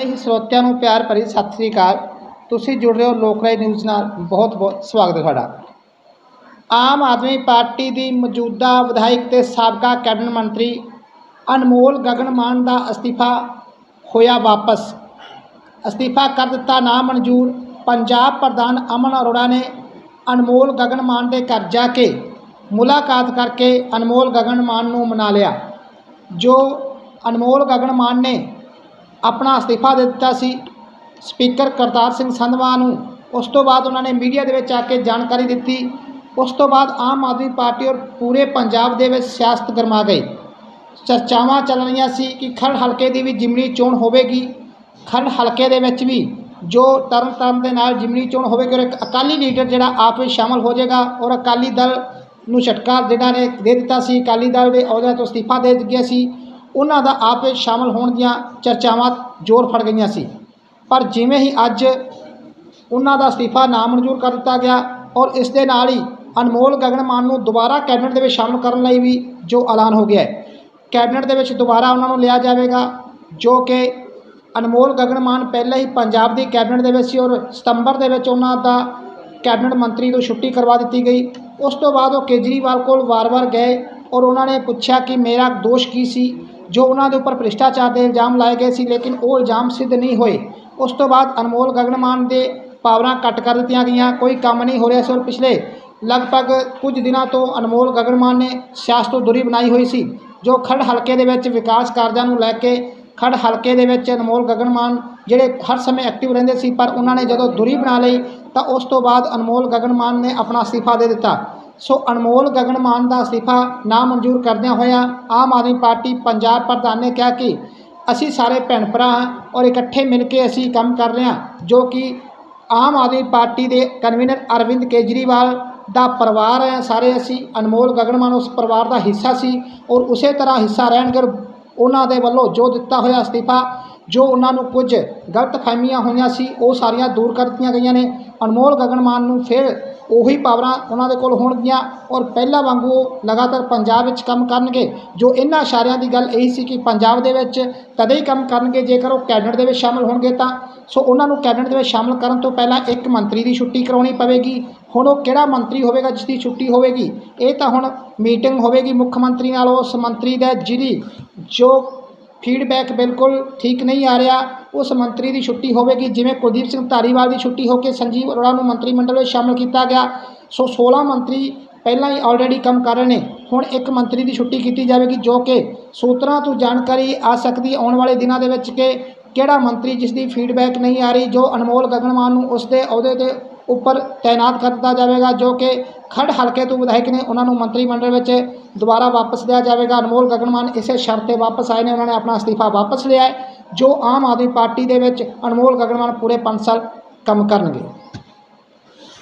ਸਾਰੇ ਹੀ ਸਰੋਤਿਆਂ ਨੂੰ ਪਿਆਰ ਭਰੀ ਸਤਿ ਸ੍ਰੀ ਅਕਾਲ। ਤੁਸੀਂ ਜੁੜ ਰਹੇ ਹੋ ਲੋਕਰਾਈ ਨਿਊਜ਼ ਨਾਲ। ਬਹੁਤ ਬਹੁਤ ਸਵਾਗਤ ਹੈ ਤੁਹਾਡਾ। ਆਮ ਆਦਮੀ ਪਾਰਟੀ ਦੀ ਮੌਜੂਦਾ ਵਿਧਾਇਕ ਤੇ ਸਾਬਕਾ ਕੈਬਨਿਟ ਮੰਤਰੀ ਅਨਮੋਲ ਗਗਨ ਮਾਨ ਦਾ ਅਸਤੀਫਾ ਹੋਇਆ ਵਾਪਸ। ਅਸਤੀਫਾ ਕਰ ਦਿੱਤਾ ਨਾ ਮਨਜ਼ੂਰ। ਪੰਜਾਬ ਪ੍ਰਧਾਨ ਅਮਨ ਅਰੋੜਾ ਨੇ ਅਨਮੋਲ ਗਗਨ ਮਾਨ ਦੇ ਘਰ ਜਾ ਕੇ ਮੁਲਾਕਾਤ ਕਰਕੇ ਅਨਮੋਲ ਗਗਨ ਮਾਨ ਨੂੰ ਮਨਾ ਲਿਆ। ਜੋ ਅਨਮੋਲ ਗਗਨ ਮਾਨ ਨੇ ਆਪਣਾ ਅਸਤੀਫਾ ਦੇ ਦਿੱਤਾ ਸੀ। ਸਪੀਕਰ ਕਰਤਾਰ ਸਿੰਘ ਸੰਧਵਾ ਨੂੰ ਉਸ ਤੋਂ ਬਾਅਦ ਉਹਨਾਂ ਨੇ ਮੀਡੀਆ ਦੇ ਵਿੱਚ ਆ ਕੇ ਜਾਣਕਾਰੀ ਦਿੱਤੀ। ਉਸ ਤੋਂ ਬਾਅਦ ਆਮ ਆਦਮੀ ਪਾਰਟੀ ਔਰ ਪੂਰੇ ਪੰਜਾਬ ਦੇ ਵਿੱਚ ਸਿਆਸਤ ਗਰਮਾ ਗਈ। ਚਰਚਾਵਾਂ ਚੱਲ ਰਹੀਆਂ ਸੀ ਕਿ ਖਰੜ ਹਲਕੇ ਦੀ ਵੀ ਜਿਮਨੀ ਚੋਣ ਹੋਵੇਗੀ। ਖਰੜ ਹਲਕੇ ਦੇ ਵਿੱਚ ਵੀ ਜੋ ਤਰਨ ਤਾਰਨ ਦੇ ਨਾਲ ਜਿਮਨੀ ਚੋਣ ਹੋਵੇਗੀ ਔਰ ਇੱਕ ਅਕਾਲੀ ਲੀਡਰ ਜਿਹੜਾ ਆਪ ਵਿੱਚ ਸ਼ਾਮਲ ਹੋ ਜਾਏਗਾ ਔਰ ਅਕਾਲੀ ਦਲ ਨੂੰ ਝਟਕਾ ਜਿਹੜਾ ਨੇ ਦੇ ਦਿੱਤਾ ਸੀ। ਅਕਾਲੀ ਦਲ ਦੇ ਅਹੁਦਿਆਂ ਤੋਂ ਅਸਤੀਫਾ ਦੇ ਗਿਆ ਸੀ। ਉਹਨਾਂ ਦਾ ਆਪ ਵਿੱਚ ਸ਼ਾਮਲ ਹੋਣ ਦੀਆਂ ਚਰਚਾਵਾਂ ਜ਼ੋਰ ਫੜ ਗਈਆਂ ਸੀ। ਪਰ ਜਿਵੇਂ ਹੀ ਅੱਜ ਉਹਨਾਂ ਦਾ ਅਸਤੀਫਾ ਨਾਮਨਜ਼ੂਰ ਕਰ ਦਿੱਤਾ ਗਿਆ ਔਰ ਇਸ ਦੇ ਨਾਲ ਹੀ ਅਨਮੋਲ ਗਗਨ ਮਾਨ ਨੂੰ ਦੁਬਾਰਾ ਕੈਬਨਿਟ ਦੇ ਵਿੱਚ ਸ਼ਾਮਲ ਕਰਨ ਲਈ ਵੀ ਜੋ ਐਲਾਨ ਹੋ ਗਿਆ ਹੈ। ਕੈਬਨਿਟ ਦੇ ਵਿੱਚ ਦੁਬਾਰਾ ਉਹਨਾਂ ਨੂੰ ਲਿਆ ਜਾਵੇਗਾ, ਜੋ ਕਿ ਅਨਮੋਲ ਗਗਨ ਮਾਨ ਪਹਿਲਾਂ ਹੀ ਪੰਜਾਬ ਦੀ ਕੈਬਨਿਟ ਦੇ ਵਿੱਚ ਸੀ ਔਰ ਸਤੰਬਰ ਦੇ ਵਿੱਚ ਉਹਨਾਂ ਦਾ ਕੈਬਨਿਟ ਮੰਤਰੀ ਤੋਂ ਛੁੱਟੀ ਕਰਵਾ ਦਿੱਤੀ ਗਈ। ਉਸ ਤੋਂ ਬਾਅਦ ਉਹ ਕੇਜਰੀਵਾਲ ਕੋਲ ਵਾਰ-ਵਾਰ ਗਏ ਔਰ ਉਹਨਾਂ ਨੇ ਪੁੱਛਿਆ ਕਿ ਮੇਰਾ ਦੋਸ਼ ਕੀ ਸੀ? ਜੋ ਉਹਨਾਂ ਦੇ ਉੱਪਰ ਭ੍ਰਿਸ਼ਟਾਚਾਰ ਦੇ ਇਲਜ਼ਾਮ ਲਾਏ ਗਏ ਸੀ, ਲੇਕਿਨ ਉਹ ਇਲਜ਼ਾਮ ਸਿੱਧ ਨਹੀਂ ਹੋਏ। ਉਸ ਤੋਂ ਬਾਅਦ ਅਨਮੋਲ ਗਗਨਮਾਨ ਦੇ ਪਾਵਰਾਂ ਕੱਟ ਕਰ ਦਿੱਤੀਆਂ ਗਈਆਂ, ਕੋਈ ਕੰਮ ਨਹੀਂ ਹੋ ਰਿਹਾ ਸੀ ਔਰ ਪਿਛਲੇ ਲਗਭਗ ਕੁਝ ਦਿਨਾਂ ਤੋਂ ਅਨਮੋਲ ਗਗਨ ਮਾਨ ਨੇ ਸਿਆਸਤ ਤੋਂ ਦੂਰੀ ਬਣਾਈ ਹੋਈ ਸੀ, ਜੋ ਖੜ ਹਲਕੇ ਦੇ ਵਿੱਚ ਵਿਕਾਸ ਕਾਰਜਾਂ ਨੂੰ ਲੈ ਕੇ ਖੜ ਹਲਕੇ ਦੇ ਵਿੱਚ ਅਨਮੋਲ ਗਗਨ ਮਾਨ ਜਿਹੜੇ ਹਰ ਸਮੇਂ ਐਕਟਿਵ ਰਹਿੰਦੇ ਸੀ, ਪਰ ਉਹਨਾਂ ਨੇ ਜਦੋਂ ਦੂਰੀ ਬਣਾ ਲਈ, ਤਾਂ ਉਸ ਤੋਂ ਬਾਅਦ ਅਨਮੋਲ ਗਗਨ ਮਾਨ ਨੇ ਆਪਣਾ ਅਸਤੀਫਾ ਦੇ ਦਿੱਤਾ। ਸੋ ਅਨਮੋਲ ਗਗਨ ਮਾਨ ਦਾ ਅਸਤੀਫਾ ਨਾ ਮਨਜ਼ੂਰ ਕਰਦਿਆਂ ਹੋਇਆਂ ਆਮ ਆਦਮੀ ਪਾਰਟੀ ਪੰਜਾਬ ਪ੍ਰਧਾਨ ਨੇ ਕਿਹਾ ਕਿ ਅਸੀਂ ਸਾਰੇ ਭੈਣ ਭਰਾ ਹਾਂ ਔਰ ਇਕੱਠੇ ਮਿਲ ਕੇ ਅਸੀਂ ਕੰਮ ਕਰ ਰਹੇ ਹਾਂ, ਜੋ ਕਿ ਆਮ ਆਦਮੀ ਪਾਰਟੀ ਦੇ ਕਨਵੀਨਰ ਅਰਵਿੰਦ ਕੇਜਰੀਵਾਲ ਦਾ ਪਰਿਵਾਰ ਹੈ। ਸਾਰੇ ਅਸੀਂ ਅਨਮੋਲ ਗਗਨ ਮਾਨ ਉਸ ਪਰਿਵਾਰ ਦਾ ਹਿੱਸਾ ਸੀ ਔਰ ਉਸੇ ਤਰ੍ਹਾਂ ਹਿੱਸਾ ਰਹਿਣਗੇ ਉਹਨਾਂ ਦੇ ਵੱਲੋਂ ਜੋ ਦਿੱਤਾ ਹੋਇਆ ਅਸਤੀਫਾ, ਜੋ ਉਹਨਾਂ ਨੂੰ ਕੁਝ ਗਲਤਫਹਿਮੀਆਂ ਹੋਈਆਂ ਸੀ, ਉਹ ਸਾਰੀਆਂ ਦੂਰ ਕਰ ਦਿੱਤੀਆਂ ਗਈਆਂ ਨੇ। ਅਨਮੋਲ ਗਗਨ ਮਾਨ ਨੂੰ ਫਿਰ ਉਹੀ ਪਾਵਰਾਂ ਉਹਨਾਂ ਦੇ ਕੋਲ ਹੋਣਗੀਆਂ ਔਰ ਪਹਿਲਾਂ ਵਾਂਗੂ ਉਹ ਲਗਾਤਾਰ ਪੰਜਾਬ ਵਿੱਚ ਕੰਮ ਕਰਨਗੇ। ਜੋ ਇਹਨਾਂ ਇਸ਼ਾਰਿਆਂ ਦੀ ਗੱਲ ਇਹੀ ਸੀ ਕਿ ਪੰਜਾਬ ਦੇ ਵਿੱਚ ਤਦੇ ਹੀ ਕੰਮ ਕਰਨਗੇ, ਜੇਕਰ ਉਹ ਕੈਬਨਿਟ ਦੇ ਵਿੱਚ ਸ਼ਾਮਲ ਹੋਣਗੇ ਤਾਂ। ਸੋ ਉਹਨਾਂ ਨੂੰ ਕੈਬਨਿਟ ਦੇ ਵਿੱਚ ਸ਼ਾਮਲ ਕਰਨ ਤੋਂ ਪਹਿਲਾਂ ਇੱਕ ਮੰਤਰੀ ਦੀ ਛੁੱਟੀ ਕਰਾਉਣੀ ਪਵੇਗੀ। ਹੁਣ ਉਹ ਕਿਹੜਾ ਮੰਤਰੀ ਹੋਵੇਗਾ ਜਿਸ ਦੀ ਛੁੱਟੀ ਹੋਵੇਗੀ? ਇਹ ਤਾਂ ਹੁਣ ਮੀਟਿੰਗ ਹੋਵੇਗੀ ਮੁੱਖ ਮੰਤਰੀ ਨਾਲ, ਉਸ ਮੰਤਰੀ ਦਾ ਜਿਹਦੀ ਜੋ ਫੀਡਬੈਕ ਬਿਲਕੁਲ ਠੀਕ ਨਹੀਂ ਆ ਰਿਹਾ। ਉਸ ਮੰਤਰੀ ਦੀ ਛੁੱਟੀ ਹੋਵੇਗੀ, ਜਿਵੇਂ ਕੁਲਦੀਪ ਸਿੰਘ ਧਾਰੀਵਾਲ ਦੀ ਛੁੱਟੀ ਹੋ ਕੇ ਸੰਜੀਵ ਅਰੋੜਾ ਨੂੰ ਮੰਤਰੀ ਮੰਡਲ ਵਿੱਚ ਸ਼ਾਮਲ ਕੀਤਾ ਗਿਆ। ਸੋ 16 ਮੰਤਰੀ ਪਹਿਲਾਂ ਹੀ ਆਲਰੇਡੀ ਕੰਮ ਕਰ ਰਹੇ ਨੇ। ਹੁਣ ਇੱਕ ਮੰਤਰੀ ਦੀ ਛੁੱਟੀ ਕੀਤੀ ਜਾਵੇਗੀ, ਜੋ ਕਿ ਸੂਤਰਾਂ ਤੋਂ ਜਾਣਕਾਰੀ ਆ ਸਕਦੀ ਆਉਣ ਵਾਲੇ ਦਿਨਾਂ ਦੇ ਵਿੱਚ ਕਿ ਕਿਹੜਾ ਮੰਤਰੀ ਜਿਸ ਦੀ ਫੀਡਬੈਕ ਨਹੀਂ ਆ ਰਹੀ, ਜੋ ਅਨਮੋਲ ਗਗਨਮਾਨ ਨੂੰ ਉਸ ਦੇ ਅਹੁਦੇ 'ਤੇ ਉੱਪਰ ਤਾਇਨਾਤ ਕਰ ਦਿੱਤਾ ਜਾਵੇਗਾ, ਜੋ ਕਿ ਖੜ ਹਲਕੇ ਤੋਂ ਵਿਧਾਇਕ ਨੇ ਉਹਨਾਂ ਨੂੰ ਮੰਤਰੀ ਮੰਡਲ ਵਿੱਚ ਦੁਬਾਰਾ ਵਾਪਸ ਲਿਆ ਜਾਵੇਗਾ। ਅਨਮੋਲ ਗਗਨਮਾਨ ਇਸੇ ਸ਼ਰਤ ਤੇ ਵਾਪਸ ਆਏ ਨੇ, ਉਹਨਾਂ ਨੇ ਆਪਣਾ ਅਸਤੀਫਾ ਵਾਪਸ ਲਿਆ ਜੋ ਆਮ ਆਦਮੀ ਪਾਰਟੀ ਦੇ ਵਿੱਚ ਅਨਮੋਲ ਗਗਨਮਾਨ ਪੂਰੇ 5 ਸਾਲ ਕੰਮ ਕਰਨਗੇ।